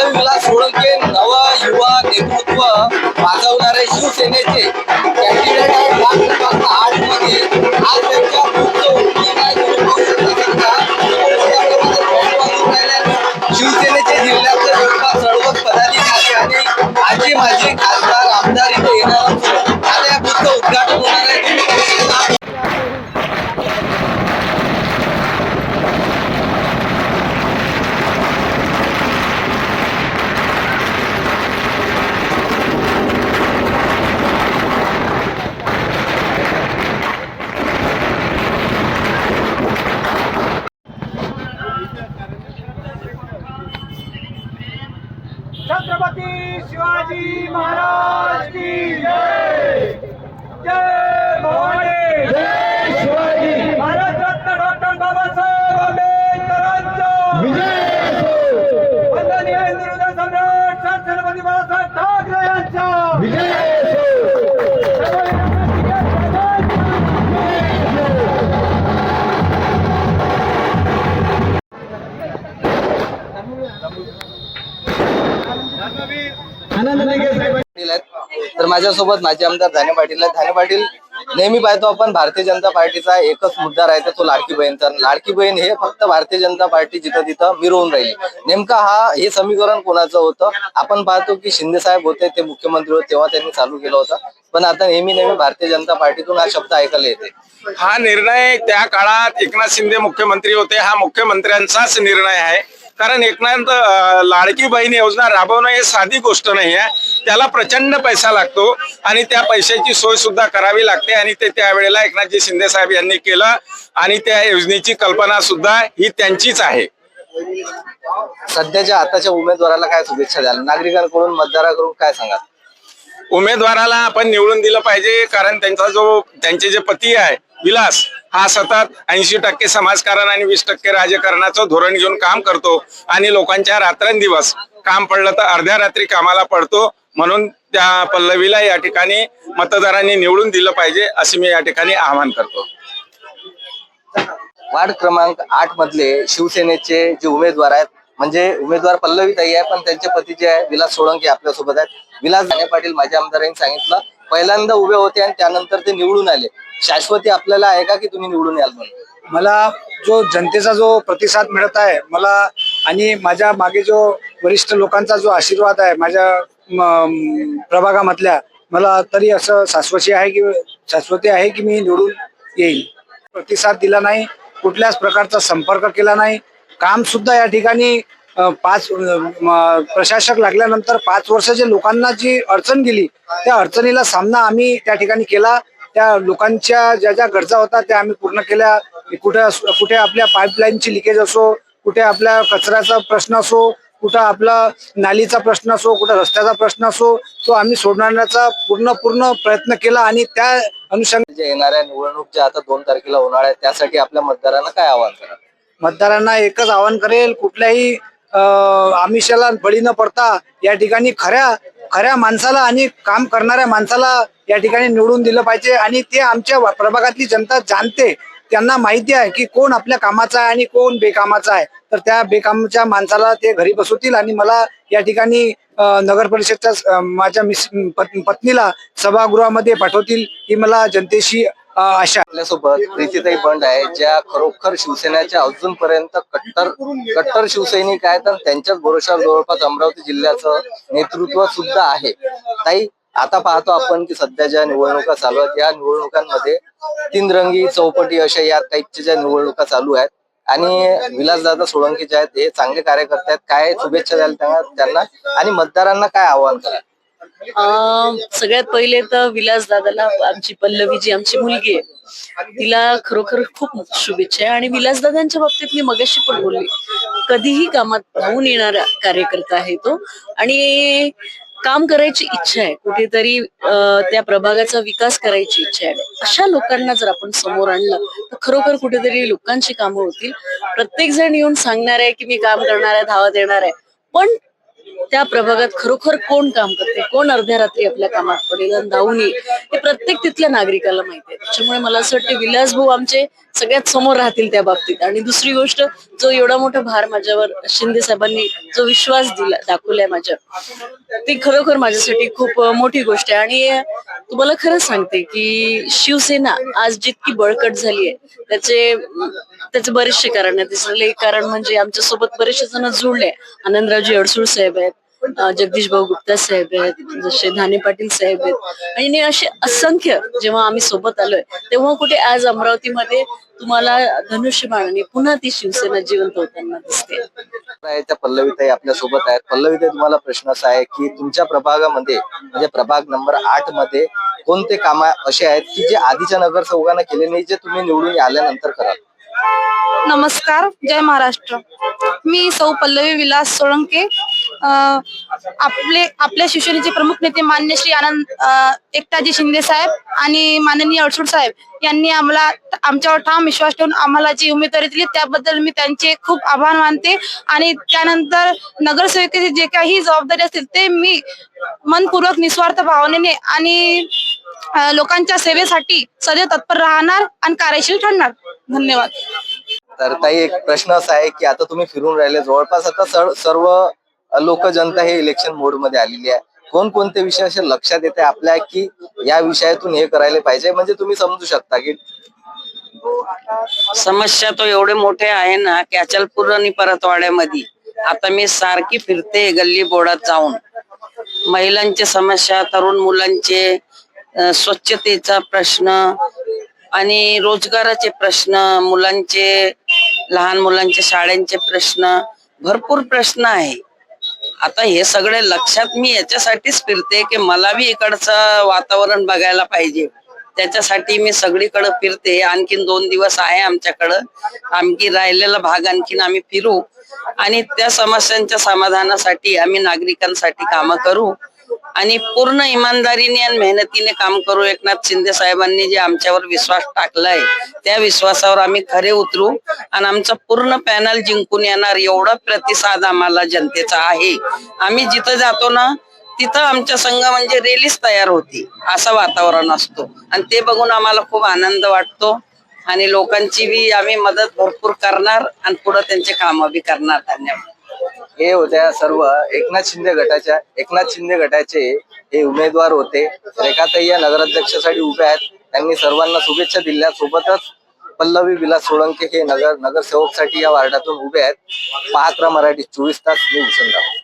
over. Shivaji Maharaj माझ्यासोबत माझे आमदार धाने पाटील आहेत. धाने पाटील नेहमी पाहतो आपण भारतीय जनता पार्टीचा एकच मुद्दा राहतो तो लाडकी बहीणचा लाडकी बहीण हे फक्त भारतीय जनता पार्टी जिथं तिथं मिरवून राहील. नेमका हा हे समीकरण कोणाचं होतं? आपण पाहतो की शिंदे साहेब होते ते मुख्यमंत्री होते तेव्हा त्यांनी चालू केलं होतं. पण आता नेहमी नेहमी भारतीय जनता पार्टीतून हा शब्द ऐकायला येते. हा निर्णय त्या काळात एकनाथ शिंदे मुख्यमंत्री होते. हा मुख्यमंत्र्यांचाच निर्णय आहे. कारण एकनाथ लाडकी बहीण योजना राबवणं हे साधी गोष्ट नाही आहे. त्याला प्रचंड पैसा लागतो आणि त्या पैशाची सोय सुद्धा करावी लागते आणि ते त्यावेळेला एकनाथजी शिंदे साहेब यांनी केलं आणि त्या योजनेची कल्पना सुद्धा ही त्यांचीच आहे. सध्याच्या आताच्या उमेदवाराला काय शुभेच्छा द्याल? नागरिकांकडून मतदाराकडून काय सांगाल? उमेदवाराला आपण निवडून दिलं पाहिजे कारण त्यांचा जो त्यांचे जे पती आहे विलास हा सतत ऐंशी टक्के समाजकारण आणि वीस टक्के राजकारणाचं धोरण घेऊन काम करतो आणि लोकांच्या रात्रंदिवस काम पडलं तर अर्ध्या रात्री कामाला पडतो. म्हणून त्या पल्लवीला या ठिकाणी मतदारांनी निवडून दिलं पाहिजे असे मी या ठिकाणी आवाहन करतो. वार्ड क्रमांक आठ मधले शिवसेनेचे जे उमेदवार आहेत म्हणजे उमेदवार पल्लवी ताई आहे पण त्यांचे पती जे आहे विलास सोळंके आपल्यासोबत आहेत. विलास धाने पाटील माझ्या आमदारांनी सांगितलं पहिल्यांदा उभे होते आणि त्यानंतर ते निवडून आले. शाश्वती आपल्याला आहे का की तुम्ही निवडून याल म्हणून? मला जो जनतेचा जो प्रतिसाद मिळत आहे मला आणि माझ्या मागे जो वरिष्ठ लोकांचा जो आशीर्वाद आहे माझ्या प्रभागामधल्या. मला तरी असं शाश्वती आहे की शाश्वती आहे की मी निवडून येईल. प्रतिसाद दिला नाही कुठल्याच प्रकारचा संपर्क केला नाही. काम सुद्धा या ठिकाणी पाच प्रशासक लागल्यानंतर पाच वर्षाच्या लोकांना जी अडचण गेली त्या अडचणीला सामना आम्ही त्या ठिकाणी केला. त्या लोकांच्या ज्या ज्या गरजा होत्या त्या आम्ही पूर्ण केल्या. कुठे कुठे आपल्या पाईपलाईनची लिकेज असो कुठे आपल्या कचऱ्याचा प्रश्न असो कुठं आपला नालीचा प्रश्न असो कुठं रस्त्याचा प्रश्न असो तो आम्ही सोडवण्याचा पूर्ण पूर्ण प्रयत्न केला आणि त्या अनुषंगाने जे येणाऱ्या निवडणूक ज्या आता दोन तारखेला होणार आहे त्यासाठी आपल्या मतदारांना काय आवाहन करा मतदारांना एकच आवाहन करेल कुठल्याही आमिषाला बळी न पडता या ठिकाणी खऱ्या खऱ्या माणसाला आणि काम करणाऱ्या माणसाला या ठिकाणी निवडून दिलं पाहिजे आणि ते आमच्या प्रभागातली जनता जाणते. त्यांना माहिती आहे की कोण आपल्या कामाचा आहे आणि कोण बेकामाचा आहे. तर त्या बेकामाच्या माणसाला ते घरी बसवतील आणि मला या ठिकाणी नगर परिषदच्या माझ्या मिस पत्नीला सभागृहामध्ये पाठवतील ही मला जनतेशी आशा आपल्यासोबत प्रीतीताई बंड आहे ज्या खरोखर शिवसेनेच्या अजूनपर्यंत कट्टर कट्टर शिवसैनिक आहेत आणि त्यांच्याच भरोशावर जवळपास अमरावती जिल्ह्याचं नेतृत्व सुद्धा आहे. ताई आता पाहतो आपण की सध्या ज्या निवडणुका चालू आहेत. या निवडणुकांमध्ये तीन रंगी चौपटी अशा या टाईपच्या ज्या निवडणुका चालू आहेत. आणि विलासदादा सोळंकी जे आहेत हे चांगले कार्यकर्ते आहेत. काय शुभेच्छा द्याल त्यांना त्यांना? आणि मतदारांना काय आव्हान करा सगळ्यात पहिले तर विलास दादाला आमची पल्लवी जी आमची मुलगी आहे. तिला खरोखर खूप शुभेच्छा आहे. आणि विलास दादांच्या बाबतीत मी मगाशी पण बोलली. कधीही कामात धावून येणारा कार्यकर्ता आहे तो. आणि काम करायची इच्छा आहे कुठेतरी त्या प्रभागाचा विकास करायची इच्छा आहे. अशा लोकांना जर आपण समोर आणलं तर खरोखर कुठेतरी लोकांची कामं होतील. प्रत्येक जण येऊन सांगणार आहे की मी काम करणार आहे धावत येणार आहे. पण त्या प्रभागात खरोखर कोण काम करते? कोण अर्ध्या रात्री आपल्या कामात पडेल? धावून येईल हे प्रत्येक तिथल्या नागरिकाला माहिती आहे. त्याच्यामुळे मला असं वाटतं विलास भाऊ आमचे सगळ्यात समोर राहतील त्या बाबतीत. आणि दुसरी गोष्ट जो एवढा मोठा भार माझ्यावर शिंदे साहेबांनी जो विश्वास दिला दाखवलाय माझ्या ती खरोखर माझ्यासाठी खूप मोठी गोष्ट आहे. आणि तुम्हाला खरंच सांगते की शिवसेना आज जितकी बळकट झाली आहे त्याचे त्याचे बरेचसे कारण आहे. तिसरं एक कारण म्हणजे आमच्यासोबत बरेचसे जण जुळले आनंदरावजी अडसूळ साहेब आहेत जगदीश भाऊ गुप्ता साहेब आहेत जसे धाने पाटील साहेब आहेत. आणि असे असंख्य जेव्हा आम्ही सोबत आलोय तेव्हा कुठे आज अमरावतीमध्ये तुम्हाला धनुष्यबाणाने पुन्हा ती शिवसेना जिवंत होताना दिसते. पल्लवीताई आपल्यासोबत आहेत. पल्लवीताई तुम्हाला प्रश्न असा आहे की तुमच्या प्रभागामध्ये म्हणजे प्रभाग नंबर आठमध्ये कोणते काम असे आहेत की जे आधीच्या नगरसेवकांना केले नाही जे तुम्ही निवडून आल्यानंतर कराल? नमस्कार जय महाराष्ट्र. मी सौ पल्लवी विलास सोळंके आपले आपल्या शिवसेनेचे प्रमुख नेते मान्य श्री आनंद एकटाजी शिंदे साहेब आणि माननीय अडसूड साहेब यांनी आम्हाला आमच्यावर ठाम विश्वास ठेवून आम्हाला जी उमेदवारी दिली त्याबद्दल मी त्यांचे खूप आभार मानते. आणि त्यानंतर नगरसेविकेची जे काही जबाबदारी असतील ते मी मनपूर्वक निस्वार्थ भावनेने आणि लोकांच्या सेवेसाठी सदैव तत्पर राहणार आणि कार्यशील ठरणार. धन्यवाद. तर ताई एक प्रश्न असा आहे की आता तुम्ही फिरून राहिले. जवळपास आता सर्व लोक जनता हे इलेक्शन मोडमध्ये आलेली आहे. कोणकोणते विषय असे लक्षात येते आपल्या की या विषयातून हे करायला पाहिजे? म्हणजे तुम्ही समजू शकता की समस्या तो एवढे मोठे आहे ना की अचलपूर आणि परतवाड्यामध्ये आता मी सारखी फिरते गल्ली बोर्डात जाऊन. महिलांचे समस्या तरुण मुलांचे स्वच्छतेचा प्रश्न आणि रोजगाराचे प्रश्न मुलांचे लहान मुलांचे शाळेंचे प्रश्न भरपूर प्रश्न आहे. आता हे सगळे लक्षात मी याच्यासाठीच फिरते की मला बी इकडचं वातावरण बघायला पाहिजे. त्याच्यासाठी मी सगळीकडे फिरते. आणखीन दोन दिवस आहे आमच्याकडं. आणखी राहिलेला भाग आणखीन आम्ही फिरू. आणि त्या समस्यांच्या समाधानासाठी आम्ही नागरिकांसाठी कामं करू. आणि पूर्ण इमानदारीने आणि मेहनतीने काम करू एकनाथ शिंदे साहेबांनी जे आमच्यावर विश्वास टाकलाय त्या विश्वासावर आम्ही खरे उतरू आणि आमचं पूर्ण पॅनल जिंकून येणार एवढा प्रतिसाद आम्हाला जनतेचा आहे. आम्ही जिथं जातो ना तिथं आमच्या संघ म्हणजे रेलीच तयार होती असं वातावरण असतो. आणि ते बघून आम्हाला खूप आनंद वाटतो आणि लोकांची बी आम्ही मदत भरपूर करणार आणि पुढे त्यांचे काम बी करणार. धन्यवाद. हे होत्या सर्व एकनाथ शिंदे गटाच्या एकनाथ शिंदे गटाचे हे उमेदवार होते. रेखाताई या नगराध्यक्षासाठी उभे आहेत. त्यांनी सर्वांना शुभेच्छा दिल्या. सोबतच पल्लवी विलास सोळंके हे नगर नगरसेवकसाठी या वार्डातून उभे आहेत. पात्र मराठी चोवीस तास मी वसंतराव